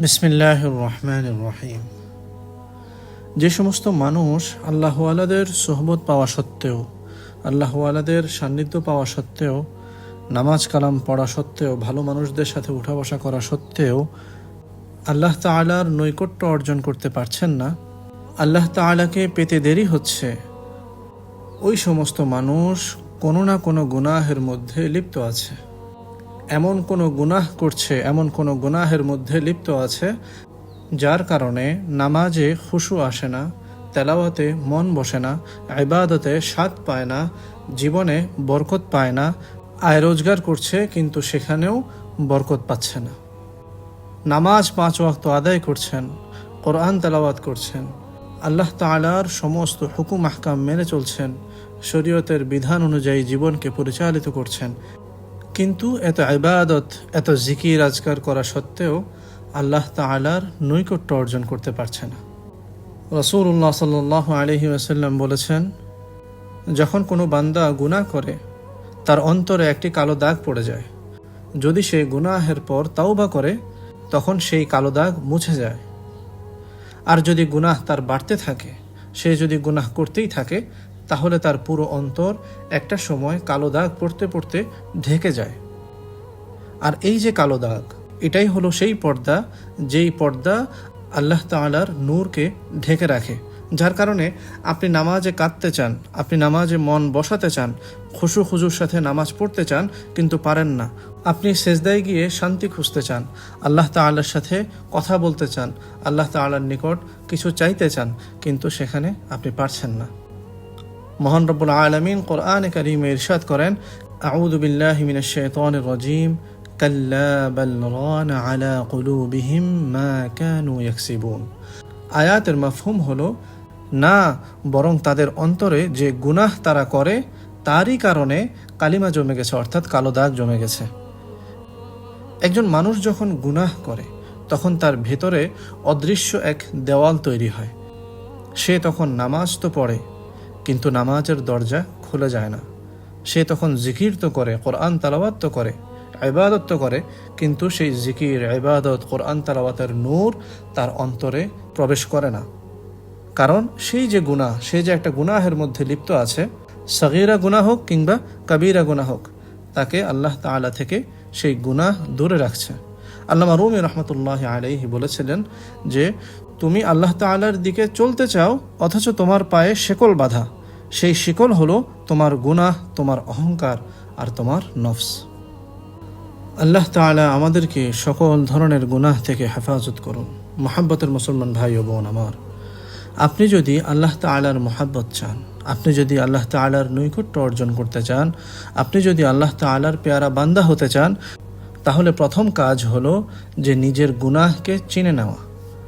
রহমান রহিম। যে সমস্ত মানুষ আল্লাহ আলাদের সোহবত পাওয়া সত্ত্বেও, আল্লাহ আলাদের সান্নিধ্য পাওয়া সত্ত্বেও, নামাজ কালাম পড়া সত্ত্বেও, ভালো মানুষদের সাথে উঠা বসা করা সত্ত্বেও, আল্লাহ তালার নৈকট্য অর্জন করতে পারছেন না। আল্লাহ তালাকে পেতে দেরি হচ্ছে। ওই সমস্ত মানুষ কোনো না কোনো গুনাহের মধ্যে লিপ্ত আছে। এমন কোনো গুনাহ করছে, এমন কোনো গুনাহের মধ্যে লিপ্ত আছে, যার কারণে নামাজে খুশু আসে না, তেলাওয়াতে মন বসে না, ইবাদতে স্বাদ পায় না, জীবনে বরকত পায় না, আয় রোজগার করছে কিন্তু সেখানেও বরকত পাচ্ছে না। নামাজ পাঁচ ওয়াক্ত আদায় করছেন, কোরআন তেলাওয়াত করছেন, আল্লাহ তালার সমস্ত হুকুম, আহকাম মেনে চলছেন, শরীয়তের বিধান অনুযায়ী জীবনকে পরিচালিত করছেন কিন্তু এত ইবাদত, এত জিকির আজকার করা সত্ত্বেও আল্লাহ তালার নৈকট্য অর্জন করতে পারছে না। রসুল্লাহ সাল আলহি আসাল্লাম বলেছেন, যখন কোনো বান্দা গুনাহ করে, তার অন্তরে একটি কালো দাগ পড়ে যায়। যদি সে গুনাহের পর তাওবা করে, তখন সেই কালো দাগ মুছে যায়। আর যদি গুনাহ তার বাড়তে থাকে, সে যদি গুনাহ করতেই থাকে তাহলে তার পুরো অন্তর একটা সময় কালো দাগ পড়তে পড়তে ঢেকে যায়। আর এই যে কালো দাগ, এটাই হলো সেই পর্দা, যেই পর্দা আল্লাহ তালার নূরকে ঢেকে রাখে, যার কারণে আপনি নামাজে কাঁদতে চান, আপনি নামাজে মন বসাতে চান, খুশু খুজুর সাথে নামাজ পড়তে চান, কিন্তু পারেন না। আপনি সেজদায় গিয়ে শান্তি খুঁজতে চান, আল্লাহ তাল্লার সাথে কথা বলতে চান, আল্লাহ তাল্লার নিকট কিছু চাইতে চান, কিন্তু সেখানে আপনি পারছেন না। মহান রব্বুল আলমিন কোরআন করিমে ইরশাদ করেন আউদু বিল্লাহ মিনাশ শাইতানির রাজিম, কাল্লা বাল রান আলা কুলুবিহিম মা কানু ইয়াকসিবুন। আয়াতের মাফহুম হলো, না, বরং তাদের অন্তরে যে গুনাহ তারা করে, তারই কারণে কালিমা জমে গেছে, অর্থাৎ কালো দাগ জমে গেছে। একজন মানুষ যখন গুনাহ করে, তখন তার ভেতরে অদৃশ্য এক দেওয়াল তৈরি হয়। সে তখন নামাজ তো পড়ে কিন্তু নামাজের দরজা খুলে যায় না। সে তখন জিকির তো করে, কোরআন তালাবাত তো করে, ইবাদত তো করে, কিন্তু সেই জিকির, ইবাদত, কোরআন তালাবাতের নূর তার অন্তরে প্রবেশ করে না। কারণ সেই যে গুনাহ, সে যে একটা গুনাহের মধ্যে লিপ্ত আছে, সগিরা গুনাহ হোক কিংবা কবিরা গুনাহ হোক, তাকে আল্লাহ তালা থেকে সেই গুনাহ দূরে রাখছে। আল্লামা রুমি রহমতুল্লাহ আলাইহি বলেছিলেন যে, তুমি আল্লাহ তালার দিকে চলতে চাও, অথচ তোমার পায়ে শেকল বাঁধা। সেই শিকল হলো তোমার গুনাহ, তোমার অহংকার আর তোমার নফস। আল্লাহ তালা আমাদেরকে সকল ধরনের গুনাহ থেকে হেফাজত করুন। মোহাব্বতের মুসলমান ভাই ও বোন আমার, আপনি যদি আল্লাহ তালার মোহাব্বত চান, আপনি যদি আল্লাহ তালার নৈকট্য অর্জন করতে চান, আপনি যদি আল্লাহ তালার পেয়ারা বান্দা হতে চান তাহলে প্রথম কাজ হলো যে নিজের গুনাহকে চিনে নেওয়া।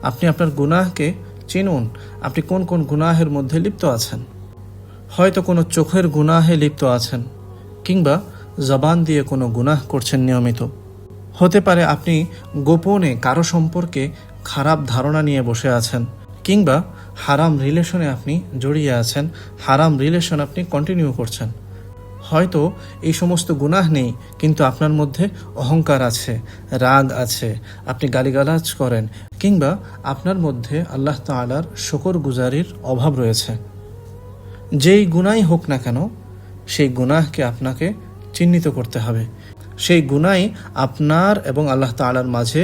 আপনি আপনার গুনাহকে চিনুন। আপনি কোন কোন গুনাহের মধ্যে লিপ্ত আছেন? হয়তো কোনো চোখের গুনাহে লিপ্ত আছেন, কিংবা জবান দিয়ে কোনো গুনাহ করছেন নিয়মিত। হতে পারে আপনি গোপনে কারও সম্পর্কে খারাপ ধারণা নিয়ে বসে আছেন, কিংবা হারাম রিলেশনে আপনি জড়িয়ে আছেন, হারাম রিলেশন আপনি কন্টিনিউ করছেন। হয়তো এই সমস্ত গুনাহ নেই, কিন্তু আপনার মধ্যে অহংকার আছে, রাগ আছে, আপনি গালিগালাজ করেন, কিংবা আপনার মধ্যে আল্লাহ তালার শকর গুজারির অভাব রয়েছে। যেই গুনাই হোক না কেন, সেই গুনাহকে আপনাকে চিহ্নিত করতে হবে। সেই গুনাই আপনার এবং আল্লাহ তালার মাঝে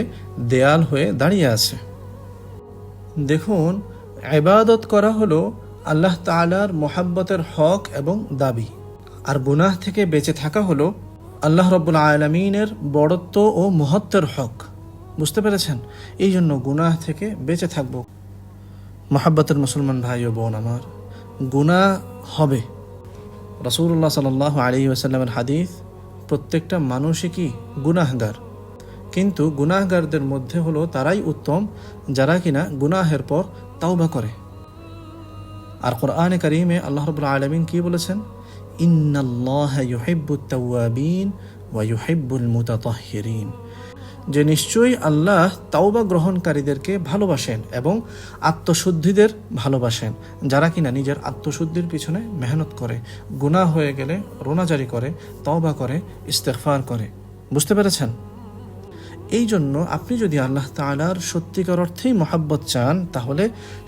দেয়াল হয়ে দাঁড়িয়ে আছে। দেখুন, ইবাদত করা হলো আল্লাহ তালার মোহাব্বতের হক এবং দাবি। আর গুনাহ থেকে বেঁচে থাকা হলো আল্লাহ রব্বুল আলমিনের বড়ত্ব ও মহত্বের হক। বুঝতে পেরেছেন? এই জন্য গুনাহ থেকে বেঁচে থাকব। মোহাব্বতের মুসলমান ভাই ও বোন আমার, গুনাহ হবে। রসুল্লাহ সাল আলী ওসাল্লামের হাদিস, প্রত্যেকটা মানুষই কি গুনাহগার? কিন্তু গুনাহগারদের মধ্যে হলো তারাই উত্তম, যারা কিনা গুনাহের পর তাওবা করে। আর কোরআনে করিমে আল্লাহ রবুল্লা আলমিন কি বলেছেন? ইন্নাল্লাহ ওয়া যে নিশ্চয়ই আল্লাহ তাওবা গ্রহণকারীদেরকে ভালোবাসেন এবং আত্মশুদ্ধিদের ভালোবাসেন, যারা কিনা নিজের আত্মশুদ্ধির পিছনে মেহনত করে, গুনাহ হয়ে গেলে রোনাজারি করে, তওবা করে, ইস্তেগফার করে। বুঝতে পেরেছেন? এই জন্য আপনি যদি আল্লাহ তালার সত্যিকার অর্থেই মহাব্বত চান, তাহলে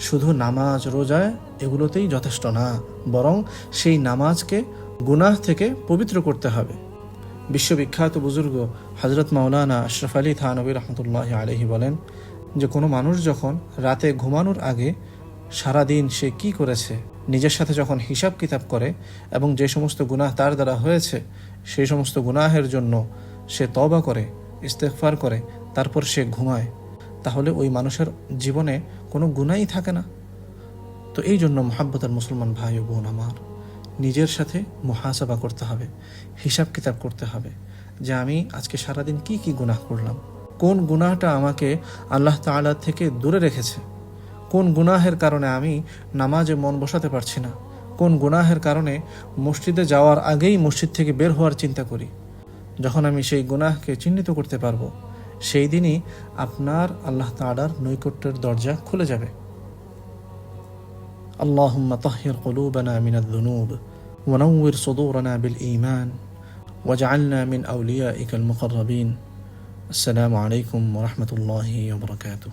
শুধু নামাজ রোজায় এগুলোতেই যথেষ্ট না, বরং সেই নামাজকে গুনাহ থেকে পবিত্র করতে হবে। বিশ্ববিখ্যাত বুজুর্গ হজরত মাওলানা আশরফ আলী থানবী রহমতুল্লাহ আলহি বলেন যে, কোনো মানুষ যখন রাতে ঘুমানোর আগে সারাদিন সে কি করেছে, নিজের সাথে যখন হিসাব কিতাব করে এবং যে সমস্ত গুনাহ তার দ্বারা হয়েছে, সেই সমস্ত গুনাহের জন্য সে তবা করে ইস্তেকফার করে, তারপর সে ঘুমায়, তাহলে ওই মানুষের জীবনে কোনো গুণাই থাকে না। তো এই জন্য মোহাব্বতের মুসলমান ভাই ও বোন আমার, নিজের সাথে মহাসাবা করতে হবে, হিসাব কিতাব করতে হবে, যে আমি আজকে সারাদিন কি কি গুনাহ করলাম, কোন গুনাহটা আমাকে আল্লাহ তাআলা থেকে দূরে রেখেছে, কোন গুনাহের কারণে আমি নামাজে মন বসাতে পারছি না, কোন গুনাহের কারণে মসজিদে যাওয়ার আগেই মসজিদ থেকে বের হওয়ার চিন্তা করি। যখন আমি সেই গুনাহকে চিহ্নিত করতে পারবো সেই দিনই আপনার আল্লাহ তাআলার নৈকট্যের দরজা খুলে যাবে اللهم طهر قلوبنا من الذنوب ونور صدورنا بالايمان واجعلنا من اوليائك المقربين السلام عليكم ورحمه الله وبركاته